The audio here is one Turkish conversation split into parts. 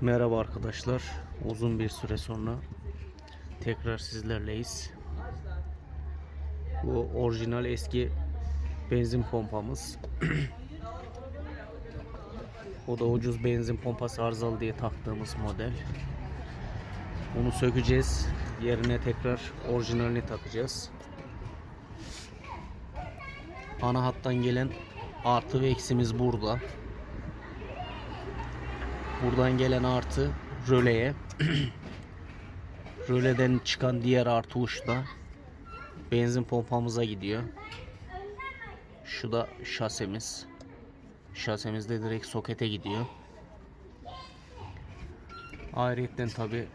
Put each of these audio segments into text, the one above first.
Merhaba arkadaşlar. Uzun bir süre sonra tekrar sizlerleyiz. Bu orijinal eski benzin pompamız. o da ucuz benzin pompası arızalı diye taktığımız model. Onu sökeceğiz. Yerine tekrar orijinalini takacağız. Ana hattan gelen artı ve eksimiz burada. Buradan gelen artı röleye. Röleden çıkan diğer artı uçta benzin pompamıza gidiyor. Şu da şasemiz. Şasemiz de direkt sokete gidiyor. Ayrıca tabi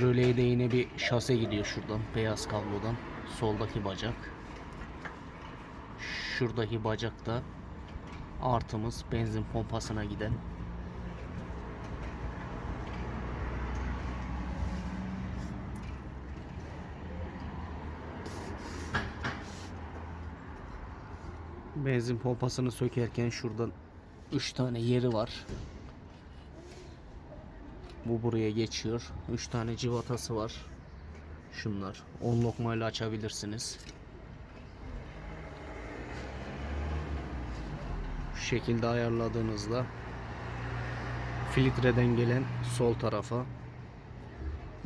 röleye de yine bir şase gidiyor şuradan beyaz kablodan soldaki bacak. Şuradaki bacakta artımız benzin pompasına giden Benzin pompasını sökerken şuradan 3 tane yeri var. Bu buraya geçiyor. 3 tane civatası var. Şunlar. 10 lokmayla açabilirsiniz. Şu şekilde ayarladığınızda filtreden gelen sol tarafa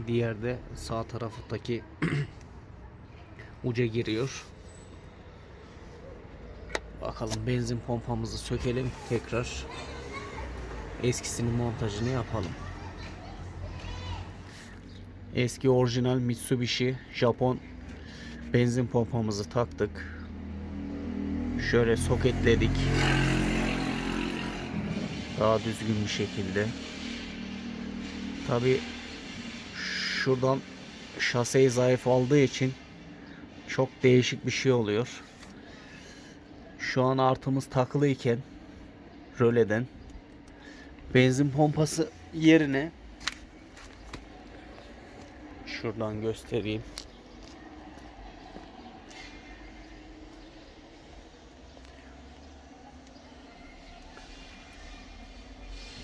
diğer de sağ taraftaki uca giriyor. Bakalım benzin pompamızı sökelim tekrar eskisinin montajını yapalım. Eski orijinal Mitsubishi Japon benzin pompamızı taktık. Şöyle soketledik. Daha düzgün bir şekilde. Tabi şuradan şaseyi zayıf aldığı için çok değişik bir şey oluyor. Şu an artımız takılı iken röleden benzin pompası yerine şuradan göstereyim.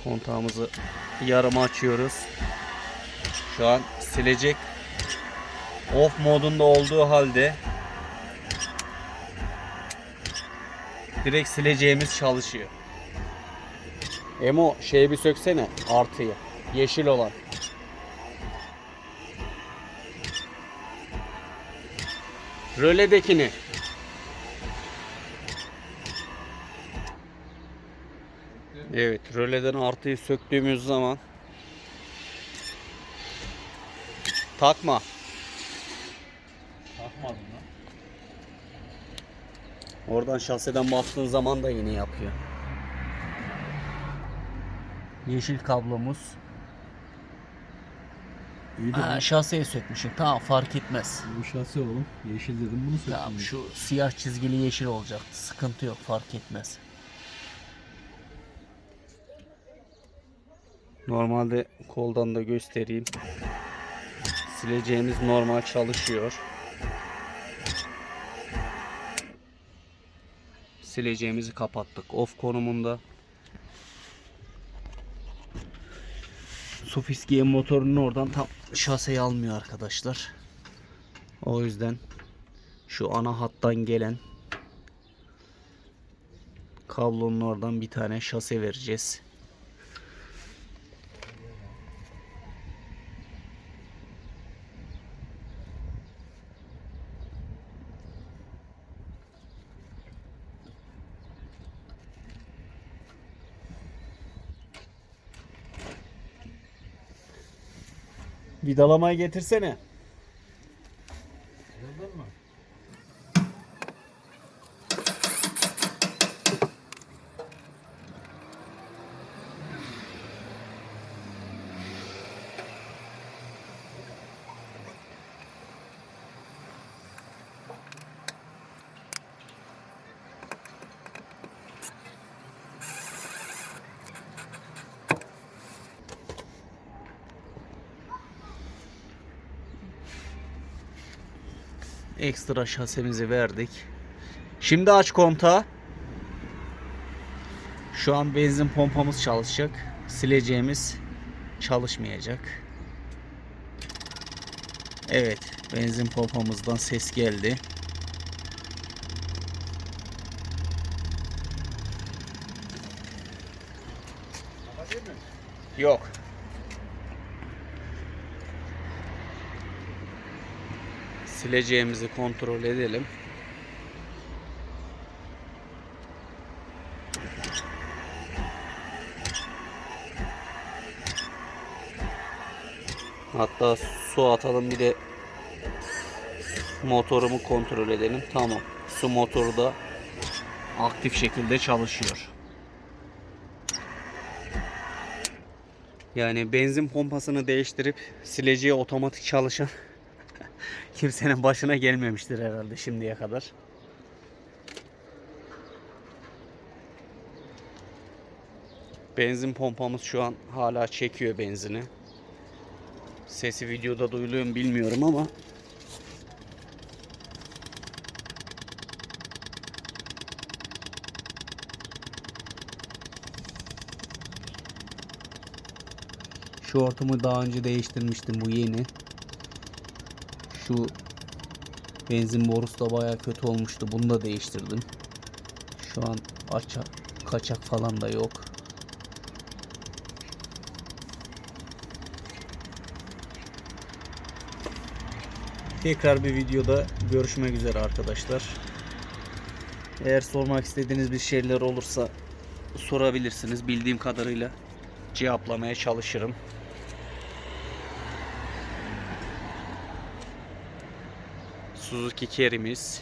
Kontağımızı yarım açıyoruz. Şu an silecek off modunda olduğu halde direkt sileceğimiz çalışıyor. Emo şeyi bir söksene artıyı. Yeşil olan. Röledekini. Evet, röleden artıyı söktüğümüz zaman takma. Takmadım. Oradan şaseden baktığın zaman da yine yapıyor. Yeşil kablomuz. İyi de Ha, şaseyi sökmüşsün. Tamam fark etmez. bu şase oğlum. Yeşil dedim bunu söktüm. Tamam şu siyah çizgili yeşil olacaktı. Sıkıntı yok fark etmez. Normalde koldan da göstereyim. Sileceğimiz normal çalışıyor. Sileceğimizi kapattık. Off konumunda. Sofiskiye motorunun oradan tam şaseyi almıyor arkadaşlar. O yüzden şu ana hattan gelen kablonun oradan bir tane şase vereceğiz. Vidalamayı getirsene. Gördün mü? Ekstra şasemizi verdik. Şimdi aç kontağı. Şu an benzin pompamız çalışacak. Sileceğimiz çalışmayacak. Evet, benzin pompamızdan ses geldi. Yok. Sileceğimizi kontrol edelim. Hatta su atalım bir de motorumu kontrol edelim. Tamam. Su motoru da aktif şekilde çalışıyor. Yani benzin pompasını değiştirip sileceği otomatik çalışan kimsenin başına gelmemiştir herhalde şimdiye kadar. Benzin pompamız şu an hala çekiyor benzini. Sesi videoda duyuluyor mu bilmiyorum ama Şu hortumu daha önce değiştirmiştim bu yeni. Şu benzin borusu da baya kötü olmuştu. Bunu da değiştirdim. Şu an açak kaçak falan da yok. Tekrar bir videoda görüşmek üzere arkadaşlar. Eğer sormak istediğiniz bir şeyler olursa sorabilirsiniz. Bildiğim kadarıyla cevaplamaya çalışırım. Suzuki Carry'miz